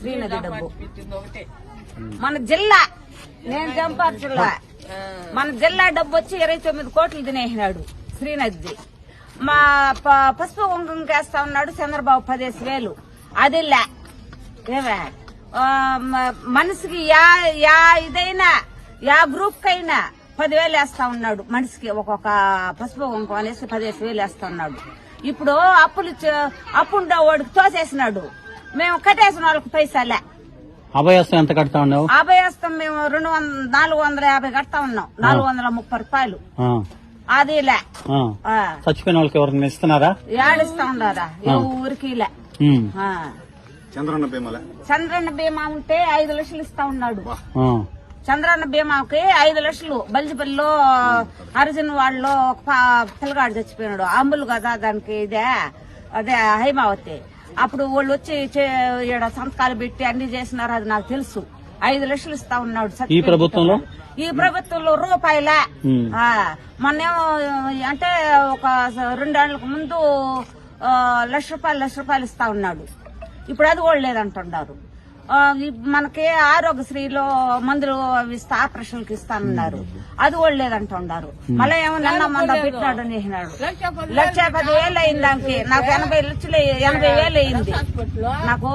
శ్రీనది డబ్బు. మన జిల్లా నేను చంపారు జిల్లా. మన జిల్లా డబ్బు వచ్చి ఇరవై తొమ్మిది కోట్లు తినేసినాడు శ్రీనది మా పసుపు కుంకుమకి వేస్తా ఉన్నాడు చంద్రబాబు పదేసి వేలు. అది మనిషికి యా యా ఇదైనా యా గ్రూప్ కైనా పదివేలు వేస్తా ఉన్నాడు. మనిషికి ఒక్కొక్క పసుపు కుంకుమ అనేసి పదిహేను వేలు వేస్తా ఉన్నాడు. ఇప్పుడు అప్పులు ఇచ్చే- అప్పు ఉండే వాడికి తోసేసినాడు. మేము కట్టేసిన వాళ్ళకి పైసలే. అభయస్థం ఎంత కడతా ఉన్నావు? అభయస్తం మేము రెండు వంద నాలుగు వందల యాభై కడతా ఉన్నాం. నాలుగు వందల ముప్పై రూపాయలు. ఆ, అది లే. ఆ. ఆ, చచ్చిపోయిన వాళ్ళకి ఎవరిని ఇస్తున్నారా? ఏడిస్తా ఉండారా ఏ ఊరికి లే. ఉమ్, ఆ. చంద్రన్న భీమల. చంద్రన్న బీమా ఉంటే ఐదు లక్షలు ఇస్తా ఉన్నాడు. చంద్రన్న బీమాకి ఐదు లక్షలు. బల్జిపల్లిలో అర్జున్ వాళ్ళు ఒక పా- పిల్లగాడు చచ్చిపోయినాడు. అంబులు కదా దానికి ఇదే అదే హైమావతి. అప్పుడు వాళ్ళు వచ్చి సంతకాలు పెట్టి అన్ని చేసినారు అది నాకు తెలుసు. ఐదు లక్షలు ఇస్తా ఉన్నాడు ఈ ప్రభుత్వంలో? ఈ ప్రభుత్వంలో రూపాయలే. మొన్నేమో అంటే ఒక రెండేళ్ళకు ముందు లక్ష రూపాయలు లక్ష రూపాయలు ఇస్తా ఉన్నాడు. ఇప్పుడు అది కూడా లేదంటున్నారు. మనకి ఆరోగ్యశ్రీలో మందులు అవి ఇస్తా ఆపరేషన్కి ఇస్తానన్నారు అది కూడా లేదంటున్నారు మళ్ళీ ఏమో నిన్న మంద పెట్టినాడు అనేసినాడు లక్ష పది వేలు అయింది దానికి. నాకు ఎనభై లక్షలు ఎనభై వేలు అయింది. నాకు